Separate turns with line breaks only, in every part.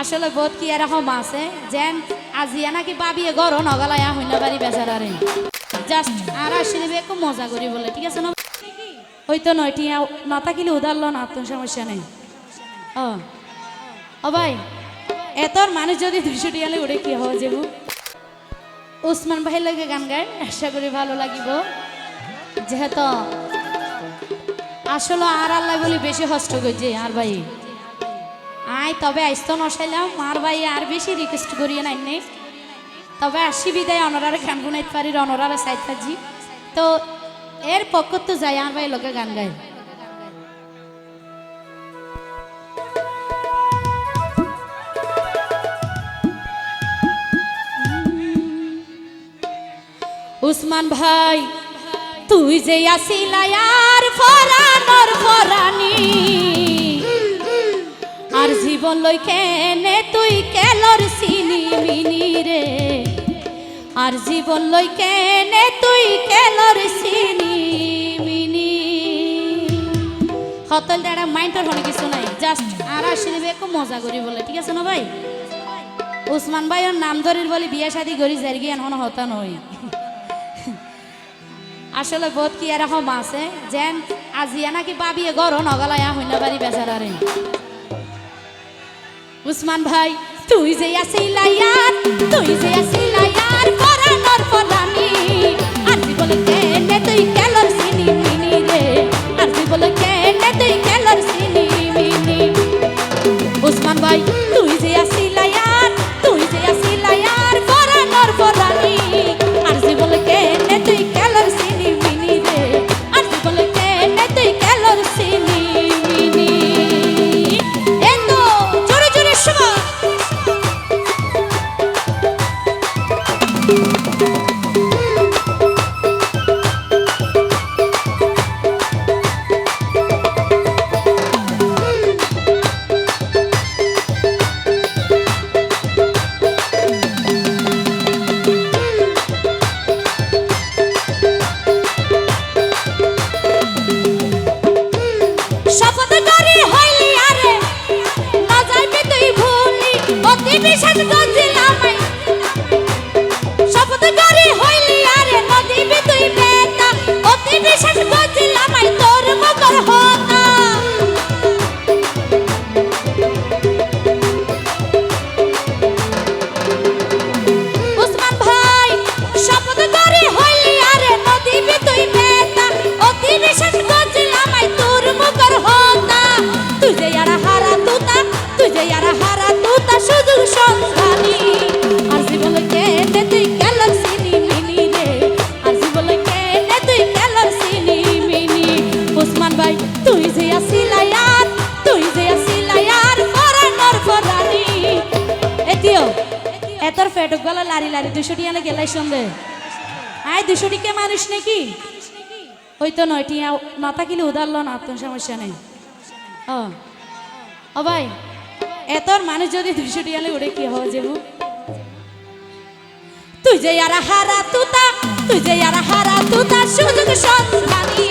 আসলে বোধ কি এরকম আছে? যেন আজিয়া নাকি বাবিয়ে গর নগলায়া হইনা বাড়ি বেচারারে জাস্ট আর আসলে একটু মজা করি বলে ঠিক আছে না? ওই তো নয় টিয়া না থাকিলে উদারল না তোর সমস্যা নেই। ও ও ভাই এতর মানুষ যদি দুশো টিয়ালে উড়ে কি হওয়া যাব উসমান ভাই লাগে গান গায় আশা করি ভালো লাগিব। যেহেতু আসলে আর আল্লাহ বলি বেশি কষ্ট করছে আর ভাই। আয় তবে আইস তো নসাইলাম। আর ভাই আর বেশি রিকোয়েস্ট করিয়ে নাই নেই তবে আসি বিদায়, অনরারে গান গুনাইতে পারি, অনরারে সাইড তো এর পক্ষ তো যাই আর ভাই লোকে গান গায়। উসমান ভাই, তুই যে আসিলাই আর ফরানোর ফরানি। আর জীবন লই কেনে তুই কেলর সিনি মিনি রে। আর জীবন লই কেনে তুই কেলর সিনি মিনি। হতল দাঁড়া মাইন্ডটার হনে কিছু নাই। জাস্ট আর আসলে একটু মজা করি বলে, ঠিক আছে না ভাই? উসমান ভাই ওর নাম ধরির বলি বিয়ে শাদি করি, যার গিয়ে এখন হতা নয় আসলে বোধ কি এরকম আছে, যেন আজিয়া নাকি বাবিয়ে গর, নগলায়া হইনা বাড়ি বেচারারে। উসমান ভাই, তুই যে আসি লাইয়ার তুই যে আসি লাইয়ার পরানোর ফলানি আর তুই বলে, কেনে তুই কেলর সিনি মিনি রে? আর তুই বলে, কেনে তুই কেলর সিনি মিনি উসমান ভাই, তুই যে আসিলায়ার এতর ফেটক গলা লারি লারি, দুশো টিয়ালে গেলাই সন্ধে? আয়, দুশো টিকে মানুষ নাকি? ওই তো নয় টিয়া না থাকিলে উদারল না তোর সমস্যা নেই ও ভাই। এতর মানুষ যদি দুশো টিয়ালে উড়ে, কি হওয়া যাব? তুই যে আর হারা তুতা, তুই যে আর হারা তুতা, সুযোগ সন্ধানী।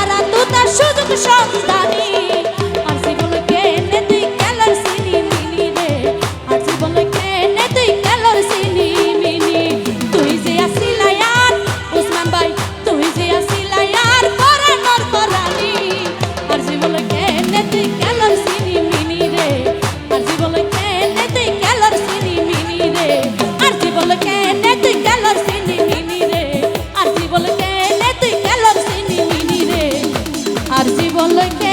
তারা তো তার সুযোগ সন্ধানী জীবন কেনে